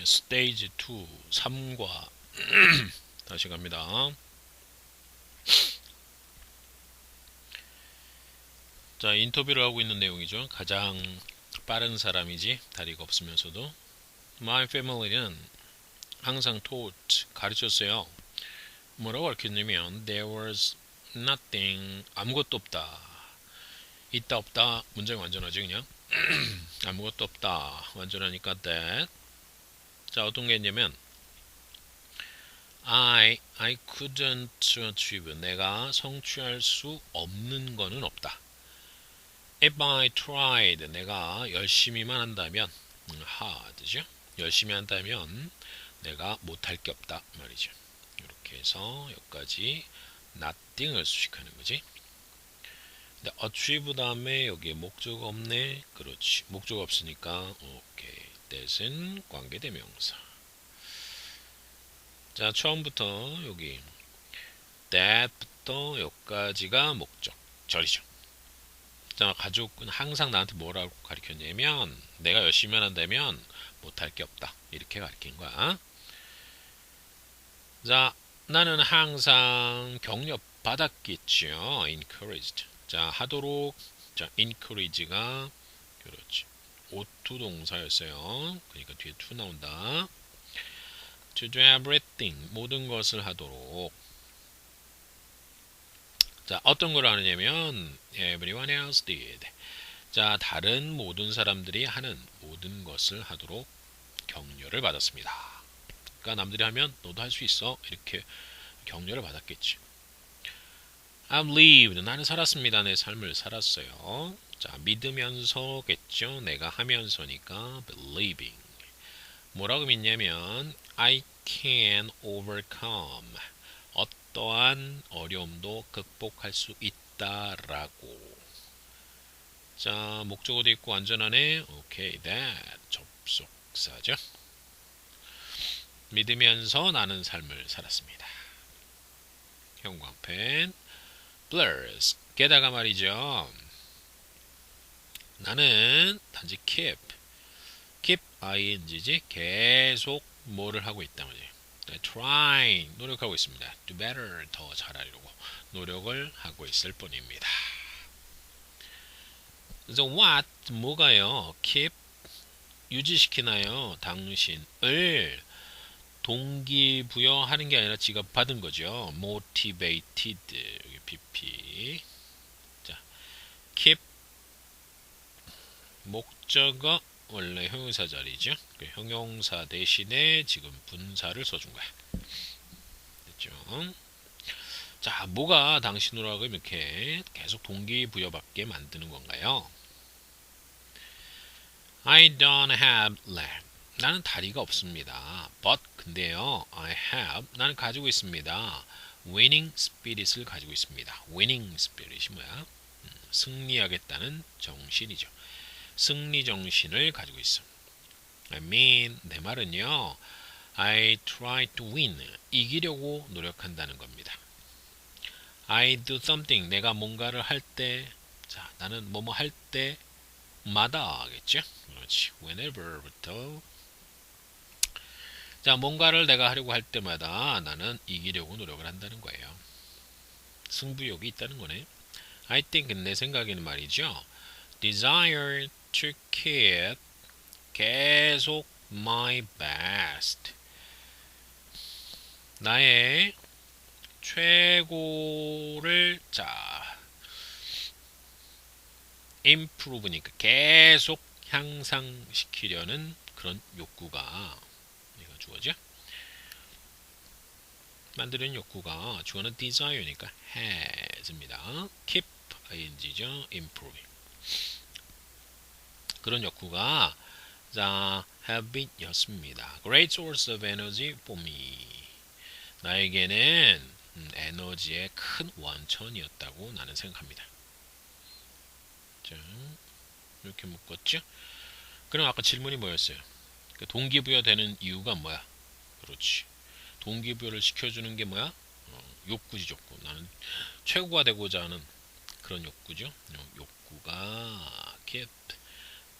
다음에 스테이지 2 3과 다시 갑니다. 자 인터뷰를 하고 있는 내용이죠. 가장 빠른 사람이지 다리가 없으면서도 My family는 항상 taught 가르쳤어요. 뭐라고 가르쳤냐면 there was nothing 아무것도 없다. 있다 없다 문장이 완전하지 그냥 아무것도 없다 완전하니까 that 자 어떤 게 있냐면 I I couldn't achieve 내가 성취할 수 없는 거는 없다. If I tried 내가 열심히만 한다면 음, hard죠. 열심히 한다면 내가 못할 게 없다 말이죠. 이렇게 해서 여기까지 nothing을 수식하는 거지. 근데 achieve 다음에 여기에 목적 없네. 그렇지. 목적 없으니까 오케이. That은 관계대명사. 자 처음부터 여기 that부터 여기까지가 목적 절이죠. 자 가족은 항상 나한테 뭐라고 가르쳤냐면 내가 열심히 한다면 못할 게 없다 이렇게 가르친 거야. 자 나는 항상 격려 받았겠죠. encouraged. 자 하도록 자 encourage가 그렇지. 오투 동사였어요. 그러니까 뒤에 to 나온다. to do everything 모든 것을 하도록. 자 어떤 걸 하느냐면 everyone else did. 자 다른 모든 사람들이 하는 모든 것을 하도록 격려를 받았습니다. 그러니까 남들이 하면 너도 할 수 있어. 이렇게 격려를 받았겠지. I've lived 나는 살았습니다. 내 삶을 살았어요 자 믿으면서겠죠? 내가 하면서니까 believing. 뭐라고 믿냐면 I can overcome. 어떠한 어려움도 극복할 수 있다라고. 자 목적어도 있고 안전하네? 오케이 that. 접속사죠. 믿으면서 나는 삶을 살았습니다. 형광펜 blurs. 게다가 말이죠 나는 단지 keep keep ing지 계속 뭐를 하고 있다 말이에요. try 노력하고 있습니다. do better 더 잘하려고 노력을 하고 있을 뿐입니다. 그래서 what 뭐가요? keep 유지시키나요? 당신을 동기부여하는 게 아니라 지가 받은 거죠. motivated 여기 pp 자 keep 목적어 원래 형용사 자리죠. 그 형용사 대신에 지금 분사를 써준 거야. 됐죠? 자, 뭐가 당신으로 이렇게 계속 동기부여받게 만드는 건가요? I don't have leg. 나는 다리가 없습니다. But 근데요, I have 나는 가지고 있습니다. Winning spirit을 가지고 있습니다. Winning spirit이 뭐야? 음, 승리하겠다는 정신이죠. 승리 정신을 가지고 있어. I mean 내 말은요. I try to win 이기려고 노력한다는 겁니다. I do something 내가 뭔가를 할 때, 자 나는 뭐뭐 할 때마다 겠죠. 그렇지. Whenever부터 자 뭔가를 내가 하려고 할 때마다 나는 이기려고 노력을 한다는 거예요. 승부욕이 있다는 거네. I think 내 생각에는 말이죠. Desire to keep 계속 my best 나의 최고를 자 improve니까 계속 향상시키려는 그런 욕구가 이거 주어죠 만드는 욕구가 주어는 desire니까 has입니다 keep ing죠 improving 그런 욕구가 자 habit였습니다. Great source of energy for me. 나에게는 음, 에너지의 큰 원천이었다고 나는 생각합니다. 자, 이렇게 묶었죠? 그럼 아까 질문이 뭐였어요? 그 동기부여 되는 이유가 뭐야? 그렇지. 동기부여를 시켜주는 게 뭐야? 어, 욕구지 욕구. 나는 최고가 되고자 하는 그런 욕구죠. 어, 욕구가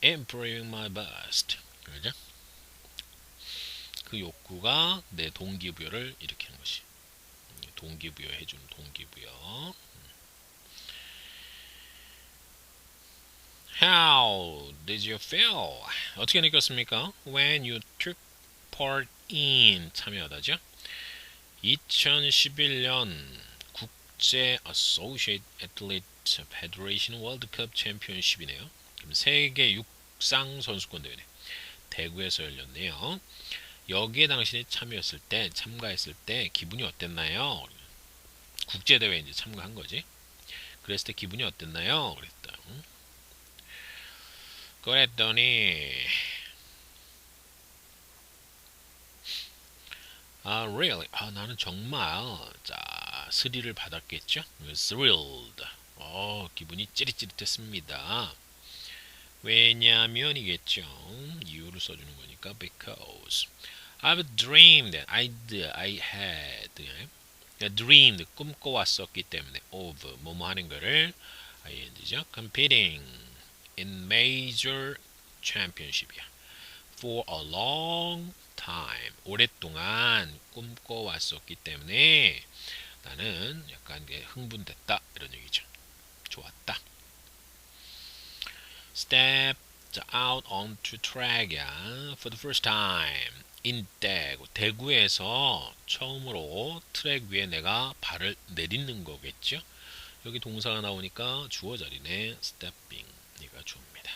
keep improving my best. 그죠? 그 욕구가 내 동기부여를 일으키는 것이 동기부여 해주는 동기부여 How did you feel? 어떻게 느꼈습니까? When you took part in 참여하다죠. 2011년 국제 Associate Athlete Federation World Cup Championship이네요. 세계 육상 선수권 대회 대구에서 열렸네요. 여기에 당신이 참여했을 때 참가했을 때 기분이 어땠나요? 국제 대회에 이제 참가한 거지. 그랬을 때 기분이 어땠나요? 그랬다. 그랬더니 아, really? 아, 나는 정말 자, 스릴을 받았겠죠? thrilled. 어, 기분이 찌릿찌릿했습니다. 왜냐면이겠죠. 이유를 써주는 거니까 because I've dreamed, I'd, I had, dreamed, 꿈꿔왔었기 때문에 of 뭐뭐 하는 거를 ing죠. competing in major championship이야. for a long time. 오랫동안 꿈꿔왔었기 때문에 나는 약간 흥분됐다 이런 얘기죠. 좋았다. Stepped out onto track이야. for the first time. in 대구. 대구에서 처음으로 트랙 위에 내가 발을 내딛는 거겠죠. 여기 동사가 나오니까 주어 자리네. stepping. 얘가 주어입니다.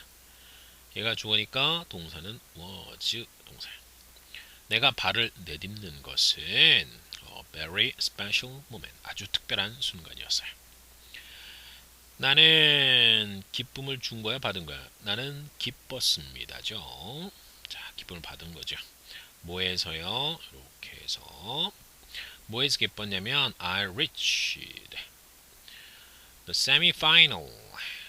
얘가 주어니까 동사는 was 동사야. 내가 발을 내딛는 것은 very special moment. 아주 특별한 순간이었어요. 나는 기쁨을 준 거야, 받은 거야? 나는 기뻤습니다죠. 자, 기쁨을 받은 거죠. 뭐에서요? 이렇게 해서 뭐에서 기뻤냐면 I reached the semi-final.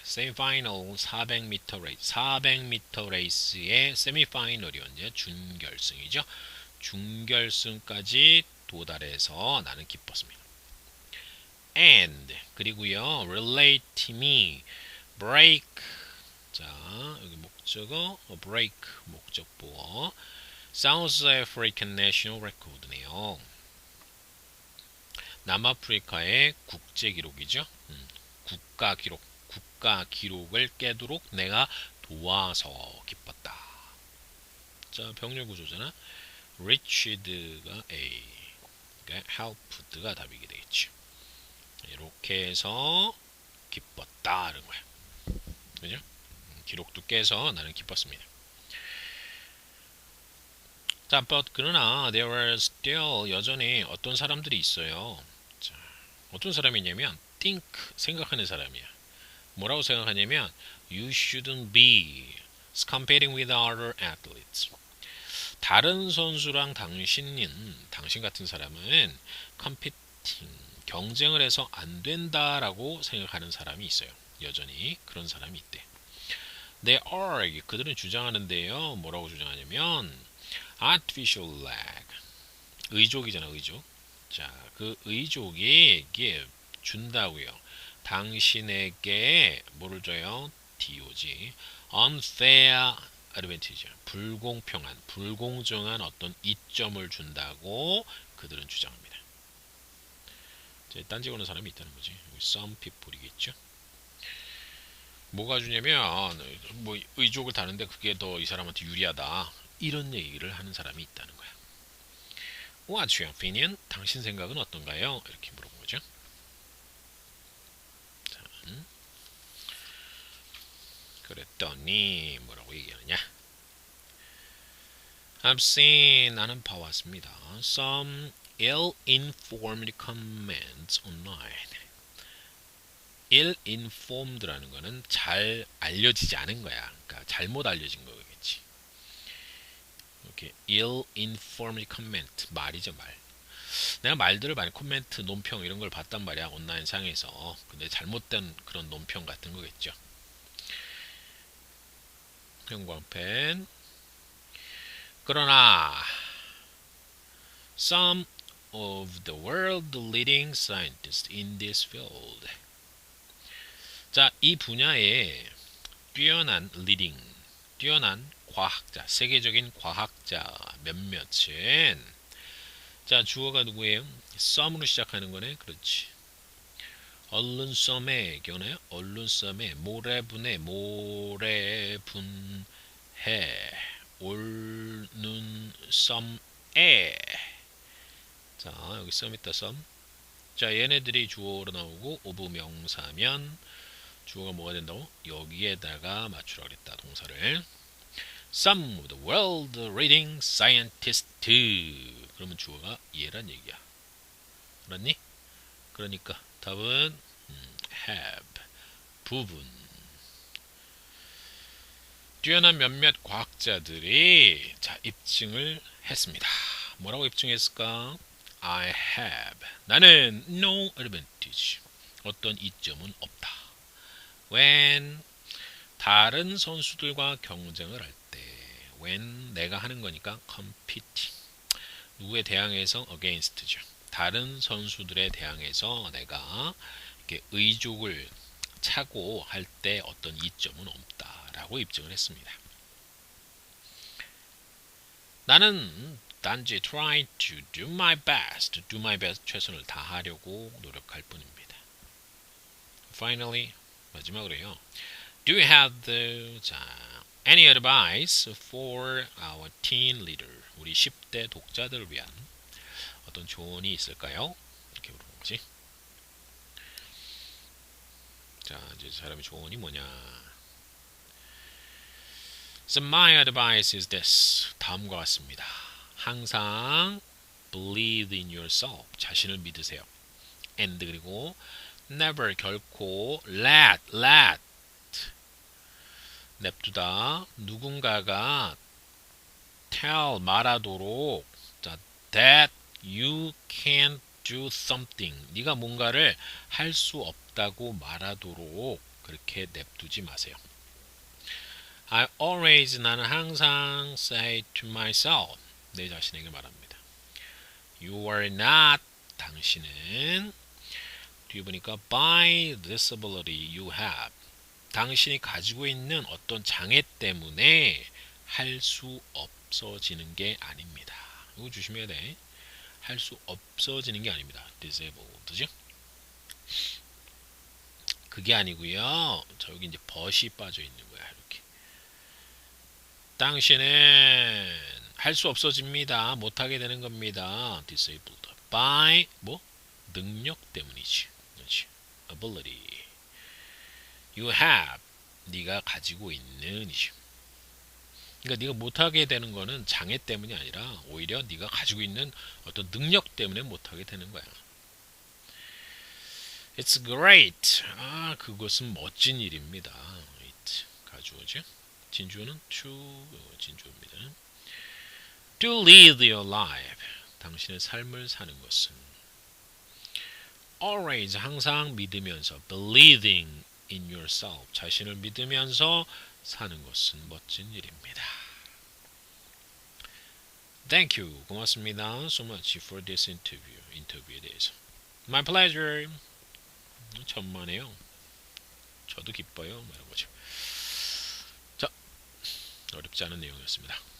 세미파이널 400m 레이스 400m 레이스의 세미파이널이 언제 준결승이죠. 준결승까지 도달해서 나는 기뻤습니다. and 그리고요 relate me break 자 여기 목적어 break 목적보어 South African National Record네요. 남아프리카의 국제 기록이죠. 음, 국가 기록 국가 기록을 깨도록 내가 도와서 기뻤다. 자, 병렬 구조잖아. reached가 A, 그러니까 helped가 답이게 되겠죠. 이렇게 해서 기뻤다 이런 거야. 그죠? 기록도 깨서 나는 기뻤습니다. 자, but 그러나 there are still 여전히 어떤 사람들이 있어요. 자, 어떤 사람이냐면 think 생각하는 사람이야. 뭐라고 생각하냐면 you shouldn't be competing with other athletes. 다른 선수랑 당신은 당신 같은 사람은 competing 경쟁을 해서 안 된다라고 생각하는 사람이 있어요. 여전히 그런 사람이 있대. They are 그들은 주장하는데요. 뭐라고 주장하냐면 artificial leg 의족이잖아 의족. 자, 그 의족이 give 준다고요. 당신에게 뭐를 줘요? DOG unfair advantage 불공평한 불공정한 어떤 이점을 준다고 그들은 주장합니다. 딴지 거는 사람이 있다는 거지. some people이겠죠. 뭐가 주냐면 뭐 의족을 다는데 그게 더 이 사람한테 유리하다 이런 얘기를 하는 사람이 있다는 거야. What's your opinion? 당신 생각은 어떤가요? 이렇게 물어본 거죠. 그랬더니 뭐라고 얘기하느냐? I've seen 나는 봐왔습니다. Some ill-informed comments online. ill-informed라는 거는 잘 알려지지 않은 거야. 그러니까 잘못 알려진 거겠지. 이렇게 ill-informed comment 말이죠 말. 내가 말들을 많이 코멘트, 논평 이런 걸 봤단 말이야 온라인 상에서. 근데 잘못된 그런 논평 같은 거겠죠. 형광펜 그러나 some of the world leading scientists in this field 자, 이 분야에 뛰어난 leading, 뛰어난 과학자, 세계적인 과학자 몇몇은 자 주어가 누구예요? 썸으로 시작하는 거네. 그렇지. 언론썸에 기억나요? 언론썸에 모래분해 모래분해 옳는 썸에 자 여기 썸 있다 썸. 자 얘네들이 주어로 나오고 오브 명사면 주어가 뭐가 된다고? 여기에다가 맞추라 그랬다 동사를 Some of the world leading scientists 그러면 주어가 얘란 얘기야 알았니? 그러니까 답은 음, have 부분 뛰어난 몇몇 과학자들이 자 입증을 했습니다 뭐라고 입증했을까? I have 나는 no advantage 어떤 이점은 없다 when 다른 선수들과 경쟁을 할 때 when 내가 하는 거니까 competing 누구에 대항해서 against죠. 다른 선수들에 대항해서 내가 이렇게 의족을 차고 할 때 어떤 이점은 없다라고 입증을 했습니다. 나는 단지 try to do my best, do my best 최선을 다하려고 노력할 뿐입니다. Finally 마지막으로요. Do you have the 자, any advice for our teen leader? 우리 10대 독자들을 위한 어떤 조언이 있을까요? 이렇게 물어본 거지. 자, 이제 사람의 조언이 뭐냐? So my advice is this. 다음과 같습니다. 항상 believe in yourself. 자신을 믿으세요. and 그리고 never 결코 let let 냅두다 누군가가 tell 말하도록 자, that you can't do something 네가 뭔가를 할 수 없다고 말하도록 그렇게 냅두지 마세요. I always 나는 항상 say to myself 내 자신에게 말합니다. You are not 당신은 뒤에 보니까 by disability you have 당신이 가지고 있는 어떤 장애 때문에 할 수 없어지는 게 아닙니다. 이거 조심해야 돼. 할 수 없어지는 게 아닙니다. disabled죠? 그게 아니고요. 저 여기 이제 벗이 빠져 있는 거야. 이렇게. 당신은 할 수 없어집니다. 못하게 되는 겁니다. disabled by 뭐 능력 때문이지. 그렇지. ability. You have 네가 가지고 있는 이죠. 그러니까 네가 못하게 되는 거는 장애 때문이 아니라 오히려 네가 가지고 있는 어떤 능력 때문에 못하게 되는 거야. It's great. 아, 그것은 멋진 일입니다. It. 가주어죠. 진주어는 to 진주어입니다. To live your life. 당신의 삶을 사는 것은 always 항상 믿으면서 believing in yourself 자신을 믿으면서 사는 것은 멋진 일입니다. Thank you. 고맙습니다. So much for this interview. 인터뷰에 대해서. My pleasure. 천만에요. 저도 기뻐요. 말해보죠. 자, 어렵지 않은 내용이었습니다.